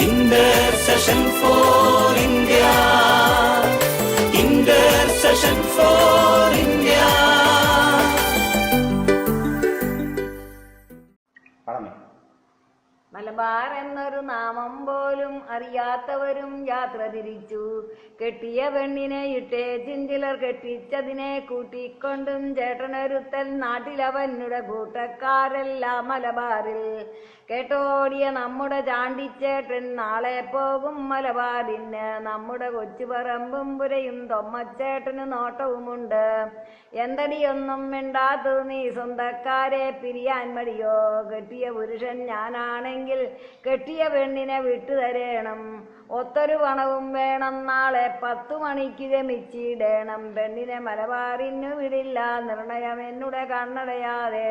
Intercession for Malabar എന്നൊരു നാമം പോലും അറിയാത്തവരും യാത്ര തിരിച്ചു. കെട്ടിയ പെണ്ണിനെ ഇട്ടേ ചിഞ്ചിലർ കെട്ടിച്ചതിനെ കൂട്ടിക്കൊണ്ടും ചേട്ടനൊരുത്തൻ നാട്ടിലവനുടെ കൂട്ടക്കാരെല്ലാം മലബാറിൽ. കേട്ടോടിയ നമ്മുടെ ചാണ്ടിച്ചേട്ടൻ നാളെ പോകും മലബാറിന്. നമ്മുടെ കൊച്ചുപറമ്പും പുരയും തൊമ്മച്ചേട്ടന് നോട്ടവുമുണ്ട്. എന്തടിയൊന്നും മിണ്ടാത്തു നീ സ്വന്തക്കാരെ പിരിയാൻ മടിയോ? കെട്ടിയ പുരുഷൻ ഞാനാണെങ്കിൽ കെട്ടിയ പെണ്ണിനെ വിട്ടുതരേണം. ഒത്തൊരു പണവും വേണം. നാളെ പത്തു മണിക്ക് ഗമിച്ചിടേണം പെണ്ണിനെ മലബാറിനു വിടില്ല. നിർണയം എന്നുടെ കണ്ണടയാതെ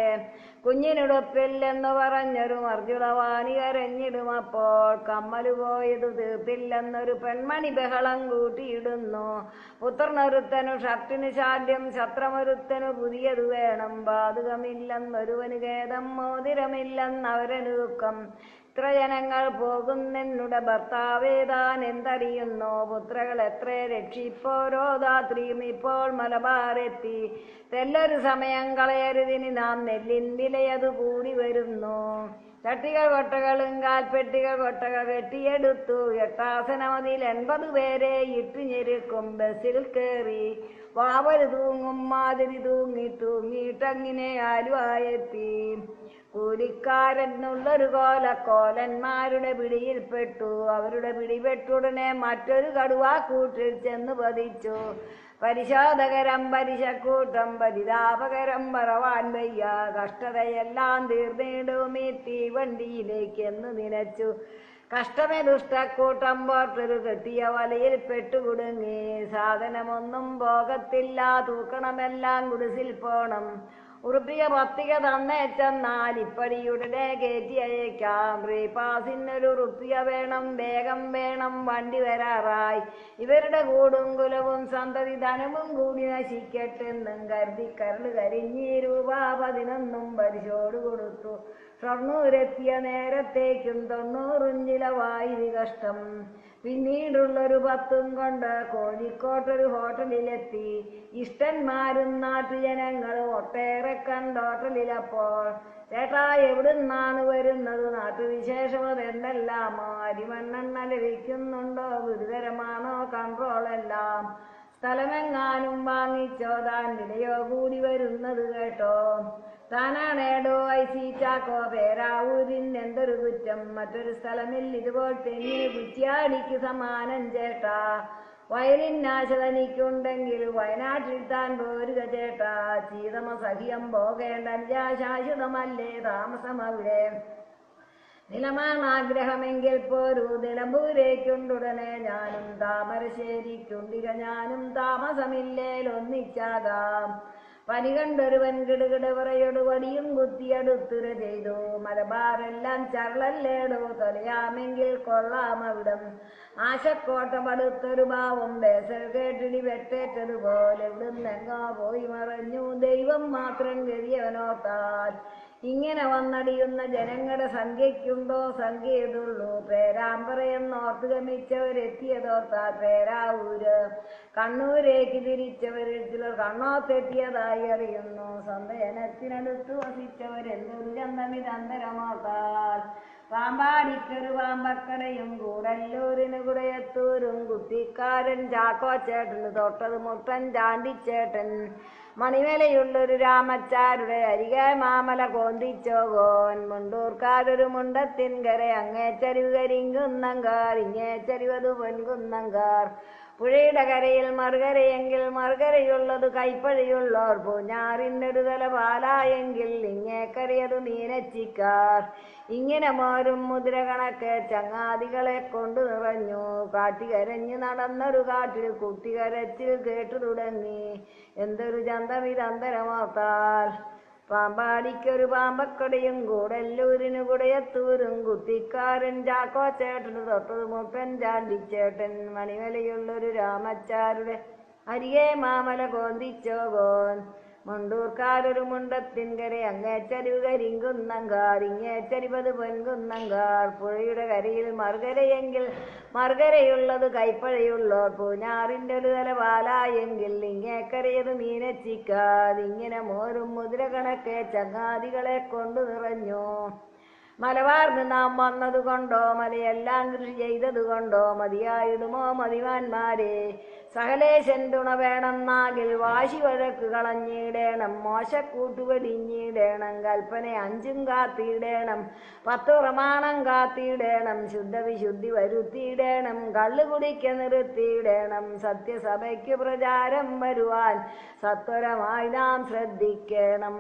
കുഞ്ഞിനുടുപ്പില്ലെന്ന് പറഞ്ഞൊരു മർജുളവാണി കരഞ്ഞിടുമപ്പോൾ കമ്മൽ പോയത് തീർത്തില്ലെന്നൊരു പെൺമണി ബഹളം കൂട്ടിയിടുന്നു. പുത്രനൊരുത്തനു ഷർട്ടിന് ശാഠ്യം ശത്രമൊരുത്തനു പുതിയത് വേണം. ബാധകമില്ലെന്നൊരുവന് ഖേദം മോതിരമില്ലെന്നവരന് ദുഃഖം ഇത്ര ജനങ്ങൾ പോകുന്നെന്നുടെ ഭർത്താവേതാൻ എന്തറിയുന്നു? പുത്രകൾ എത്ര രക്ഷിപ്പോരോ? ധാത്രിയും ഇപ്പോൾ മലബാറെത്തി. തെല്ലൊരു സമയം കളയരുതിന് നാം നെല്ലിൻ വിലയതു കൂടി വരുന്നു. ചട്ടികൾ കൊട്ടകളും കാൽപ്പെട്ടികൾ കൊട്ടകൾ വെട്ടിയെടുത്തു. എട്ടാസനമതിൽ എൺപത് പേരെ ഇട്ടു ഞെരുക്കും. ബസ്സിൽ കയറി വാവര് തൂങ്ങും മാതിരി തൂങ്ങി തൂങ്ങിയിട്ടങ്ങിനെ ആലുവായെത്തി. കൂലിക്കാരെന്നുള്ളൊരു കോല കോലന്മാരുടെ പിടിയിൽപ്പെട്ടു അവരുടെ പിടിപെട്ടുടനെ മറ്റൊരു കടുവാ കൂട്ടിൽ ചെന്ന് പതിച്ചു. പരിശോധകരം പരിശക്കൂട്ടം പരിതാപകരം പറവാൻ വയ്യ. കഷ്ടതയെല്ലാം തീർന്നിടും ഈ തീവണ്ടിയിലേക്ക് എന്ന് നിനച്ചു കഷ്ടമേ ദുഷ്ടക്കൂട്ടം പോർട്ടൊരു കെട്ടിയ വലയിൽ പെട്ടുകുടുങ്ങി. സാധനമൊന്നും പോകത്തില്ല തൂക്കണമെല്ലാം കുടിസിൽ പോണം. ഉറുപ്പിക പത്തിക തന്നേച്ചെന്നാൽ ഇപ്പടിയുടനെ കയറ്റി അയക്കാം. റീപാസിനൊരു ഉറുപ്പിക വേണം വേഗം വേണം വണ്ടി വരാറായി. ഇവരുടെ കൂടും കുലവും സന്തതി ധനവും കൂടി നശിക്കട്ടെന്നും കരുതി കരൾ കരിഞ്ഞി രൂപ പതിനൊന്നും പരിശോട് കൊടുത്തു. ഷൊർണൂരെത്തിയ നേരത്തേക്കും തൊണ്ണൂറിഞ്ചിലവായി കഷ്ടം. പിന്നീടുള്ളൊരു പത്തും കൊണ്ട് കോഴിക്കോട്ടൊരു ഹോട്ടലിലെത്തി. ഇഷ്ടന്മാരും നാട്ടുജനങ്ങളും ഒട്ടേറെ കണ്ട് ഹോട്ടലിലപ്പോൾ ചേട്ടാ എവിടുന്നാണ് വരുന്നത്? നാട്ടുവിശേഷം അതെന്തെല്ലാമോ അരിമണ്ണെണ്ണ ലഭിക്കുന്നുണ്ടോ? ഗുരുതരമാണോ? കൺട്രോൾ എല്ലാം? സ്ഥലമെങ്ങാനും വാങ്ങിച്ചോ? താൻ വിലയോ കൂടി വരുന്നത് കേട്ടോ. താനാണേടോ? I C Chacko? പേരാവൂരിൻ എന്തൊരു കുറ്റം? മറ്റൊരു സ്ഥലമിൽ ഇതുപോൽ തെങ്ങിന് കുറ്റിയാടിക്ക് സമാനം ചേട്ടാ. വയലിൻ ആശ തനിക്കുണ്ടെങ്കിൽ വയനാട്ടിൽ താൻ പോരുക ചേട്ടാ. ചീതമ സഹിയം പോകേണ്ട ശാശ്വതമല്ലേ താമസം അവിടെ നിലമാണ് ആഗ്രഹമെങ്കിൽ പോരൂ. നിലമ്പൂരേക്കുണ്ടുടനെ ഞാനും താമരശ്ശേരിക്കുണ്ടിക ഞാനും താമസമില്ലേൽ താമസമില്ലേലൊന്നിച്ചാകാം പനി കണ്ടൊരുവൻ കിടുകിടവറയോട് വടിയും കുത്തിയടുത്തുര ചെയ്തു. മലബാറെല്ലാം ചരളല്ലേടോ തൊലയാമെങ്കിൽ കൊള്ളാം അവിടം. ആശക്കോട്ട പടുത്തൊരു ഭാവം ബേസൽ കേട്ടിടി വെട്ടേറ്റതുപോലെ ഇവിടുന്നെങ്ങോ പോയി മറഞ്ഞു. ദൈവം മാത്രം ഗതിയവനോത്താൽ ഇങ്ങനെ വന്നടിയുന്ന ജനങ്ങളുടെ സംഖ്യയ്ക്കുണ്ടോ? സംഖ്യയതുള്ളൂ. പേരാമ്പറയെന്നോർത്ത് ഗമിച്ചവരെത്തിയതോർത്താൽ പേരാവൂര്. കണ്ണൂരേക്ക് തിരിച്ചവരിൽ ചിലർ കണ്ണോത്തെത്തിയതായി അറിയുന്നു. സന്തയനത്തിനടുത്ത് വസിച്ചവരെന്തൊരു ചന്തമിതന്തരമോർത്താൽ പാമ്പാടിക്കൊരു പാമ്പക്കടയും കൂടല്ലൂരിന് കുടയത്തൂരും കുട്ടിക്കാരൻ ചാക്കോ ചേട്ടൻ തൊട്ടത് മുട്ടൻ ചാണ്ടിച്ചേട്ടൻ. മണിമലയുള്ളൊരു രാമച്ചാരുടെ അരികെ മാമല കോന്തിച്ചോകോൻ. മുണ്ടൂർക്കാരൊരു മുണ്ടത്തിൻകര അങ്ങേച്ചരിവ് കരിങ്കുന്നങ്കാർ ഇങ്ങേച്ചരിവത് പൊൻകുന്നങ്കാർ. പുഴയുടെ കരയിൽ മറുകരയെങ്കിൽ മറുകരയുള്ളത് കൈപ്പഴിയുള്ളോർ പൂഞ്ഞാറിന്നൊരു തല പാലായെങ്കിൽ ഇങ്ങേക്കറിയത് മീനച്ചിക്കാർ ഇങ്ങനെ മോരും മുദ്ര കണക്ക് ചങ്ങാതികളെ കൊണ്ടു നിറഞ്ഞു. കാട്ടികരഞ്ഞു നടന്നൊരു കാട്ടിൽ കുട്ടികരച്ചിൽ കേട്ടു തുടങ്ങി. എന്തൊരു ചന്തമിതന്തരമോർത്താൽ പാമ്പാടിക്കൊരു പാമ്പക്കടയും കൂടല്ലൂരിന് കുടയത്തൂരും കുത്തിക്കാരൻ ചാക്കോച്ചേട്ടന് തൊട്ടത് മുപ്പൻ ചാണ്ടിച്ചേട്ടൻ. മണിമലയുള്ളൊരു രാമച്ചാരുടെ അരികെ മാമല കോന്തിച്ചോകോൻ. മുണ്ടൂർക്കാരൊരു മുണ്ടത്തിൻകര അങ്ങേച്ചരിവ് കരിങ്കുന്നങ്കാർ ഇങ്ങേച്ചരിപത് പൊൻകുന്നങ്കാർ. പുഴയുടെ കരയിൽ മറുകരയെങ്കിൽ മറുകരയുള്ളത് കൈപ്പഴയുള്ളോർ. പൂഞ്ഞാറിന്റെ ഒരു തല പാലായെങ്കിൽ ഇങ്ങേക്കരയത് മീനച്ചിക്കാതിങ്ങനെ മോരും മുതിര കണക്കെ ചങ്ങാതികളെ കൊണ്ടു നിറഞ്ഞു. മലബാർന്ന് നാം വന്നതുകൊണ്ടോ മലയെല്ലാം കൃഷി ചെയ്തതുകൊണ്ടോ മതിയായിടുമോ മതിവാന്മാരെ? സകലേശൻ തുണ വേണമെന്നാകിൽ വാശി വഴക്ക് കളഞ്ഞിടേണം മോശക്കൂട്ടുപടിഞ്ഞിടേണം കൽപ്പന അഞ്ചും കാത്തിയിടേണം പത്ത് പ്രമാണം കാത്തിയിടേണം ശുദ്ധവിശുദ്ധി വരുത്തിയിടേണം കള്ളു കുടിക്ക നിർത്തിയിടേണം സത്യസഭയ്ക്ക് പ്രചാരം വരുവാൻ സത്വരമായി നാം ശ്രദ്ധിക്കണം.